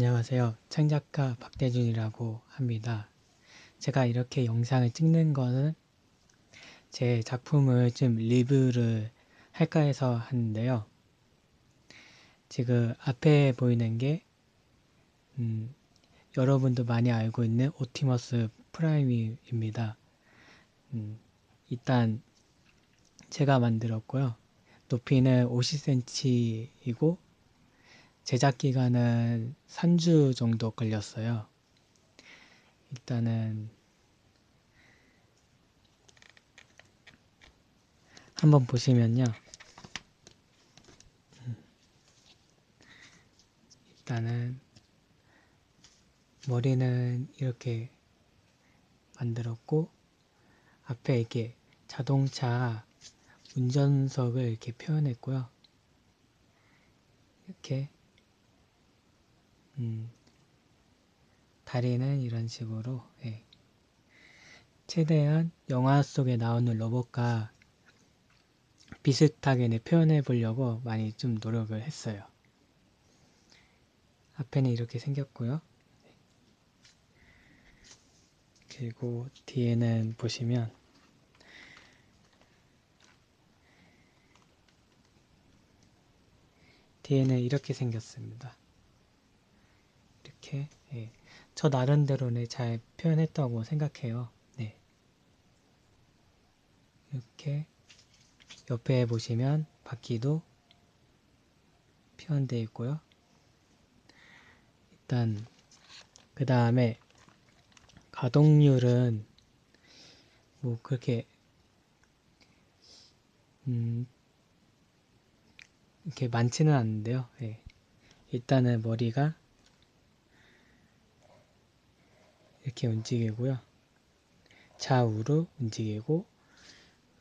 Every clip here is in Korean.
안녕하세요. 창작가 박대준이라고 합니다. 제가 이렇게 영상을 찍는 거는 제 작품을 좀 리뷰를 할까 해서 하는데요. 지금 앞에 보이는 게 음, 여러분도 많이 알고 있는 오티머스 프라임입니다. 음, 일단 제가 만들었고요. 높이는 50cm이고 제작 기간은 3주 정도 걸렸어요. 일단은 한번 보시면요. 일단은 머리는 이렇게 만들었고 앞에 이렇게 자동차 운전석을 이렇게 표현했고요. 이렇게 음, 다리는 이런 식으로 예. 최대한 영화 속에 나오는 로봇과 비슷하게 네, 표현해 보려고 많이 좀 노력을 했어요. 앞에는 이렇게 생겼고요. 그리고 뒤에는 보시면 뒤에는 이렇게 생겼습니다. 이렇게 예. 저 나름대로는 잘 표현했다고 생각해요. 네. 이렇게 옆에 보시면 바퀴도 표현되어 있고요. 일단 그 다음에 가동률은 뭐 그렇게 음 이렇게 많지는 않은데요. 예. 일단은 머리가 이렇게 움직이고요. 좌우로 움직이고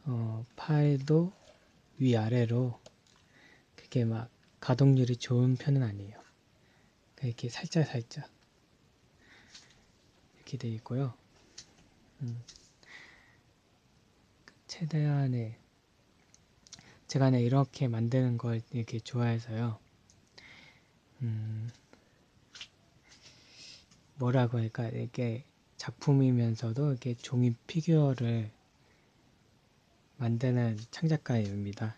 어, 팔도 위아래로 그렇게 막 가동률이 좋은 편은 아니에요. 이렇게 살짝 살짝 이렇게 되어 있고요. 음. 최대한의 제가 네, 이렇게 만드는 걸 이렇게 좋아해서요. 뭐라고 할까 이게 작품이면서도 이렇게 종이 피규어를 만드는 창작가입니다.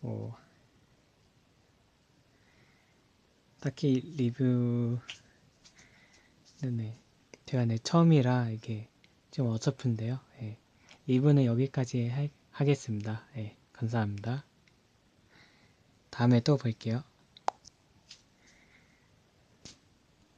뭐 딱히 리뷰는 네, 제가 네, 처음이라 이게 좀 어설픈데요. 예. 리뷰는 여기까지 하, 하겠습니다. 예, 감사합니다. 다음에 또 볼게요.